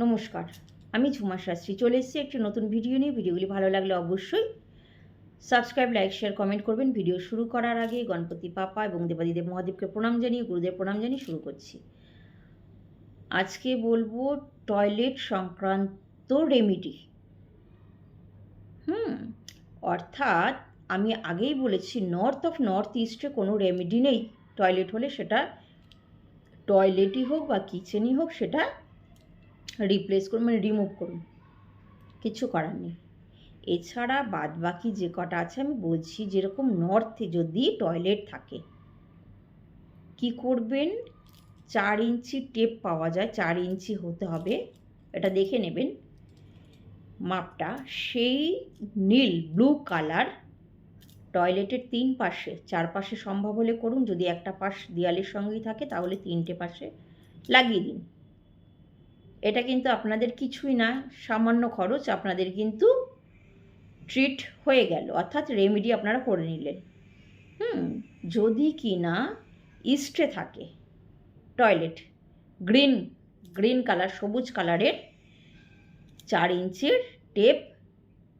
নমস্কার। আমি ঝুমা শাস্ত্রী। চলে এসেছি একটি নতুন ভিডিও নিয়ে। ভিডিওগুলি ভালো লাগলে অবশ্যই সাবস্ক্রাইব লাইক শেয়ার কমেন্ট করবেন। ভিডিও শুরু করার আগে গণপতি পাপা এবং দেবাদিদেব মহাদেবকে প্রণাম জানিয়ে, গুরুদেব প্রণাম জানিয়ে শুরু করছি। আজকে বলব টয়লেট সংক্রান্ত রেমিডি হুম, অর্থাৎ আমি আগেই বলেছি নর্থ অফ নর্থ ইস্টে কোনো রেমেডি নেই। টয়লেট হলে সেটা টয়লেটই হোক বা কিচেনই হোক, সেটা রিপ্লেস করুন মানে রিমুভ করুন। কিছু করার নেই। এছাড়া বাদ বাকি যে কটা আছে, আমি বলছি যেরকম নর্থে যদি টয়লেট থাকে, কি করবেন? চার ইঞ্চি টেপ পাওয়া যায়, চার ইঞ্চি হতে হবে। এটা দেখে নেবেন। মাপটা, সেই নীল ব্লু কালার টয়লেটের তিন পাশে, চার পাশে সম্ভব হলে করুন। যদি একটা পাশ দেয়ালের সঙ্গেই থাকে, তাহলে তিনটে পাশে লাগিয়ে দিন। এটা কিন্তু আপনাদের কিছুই না, সামান্য খরচ আপনাদের কিন্তু ট্রিট হয়ে গেল, অর্থাৎ রেমেডি আপনারা করে নিলেন। হুম, যদি কি না ইস্টে থাকে টয়লেট গ্রিন গ্রিন কালার সবুজ কালারের চার ইঞ্চির টেপ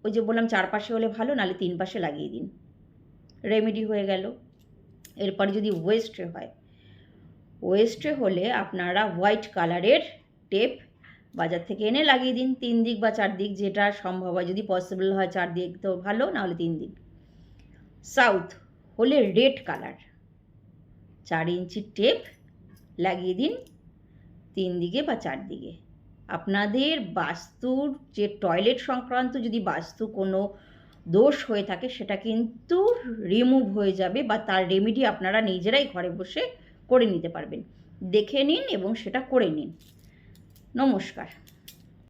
ওই যে বললাম চারপাশে হলে ভালো নালে তিন পাশে লাগিয়ে দিন। রেমেডি হয়ে গেল। এরপরে যদি ওয়েস্টে হয় ওয়েস্টে হলে আপনারা হোয়াইট কালারের টেপ বাজার থেকে এনে লাগিয়ে দিন। তিন দিক বা চার দিক যেটা সম্ভব হয়। যদি পসিবল হয় চার দিক তো ভালো, নাহলে তিন দিক। সাউথ হলে রেড কালার চার ইঞ্চি টেপ লাগিয়ে দিন তিন দিকে বা চার দিকে। আপনাদের বাস্তুর যে টয়লেট সংক্রান্ত যদি বাস্তু কোনো দোষ হয়ে থাকে, সেটা কিন্তু রিমুভ হয়ে যাবে বা তার রেমেডি আপনারা নিজেরাই ঘরে বসে করে নিতে পারবেন। দেখে নিন এবং সেটা করে নিন। নমস্কার।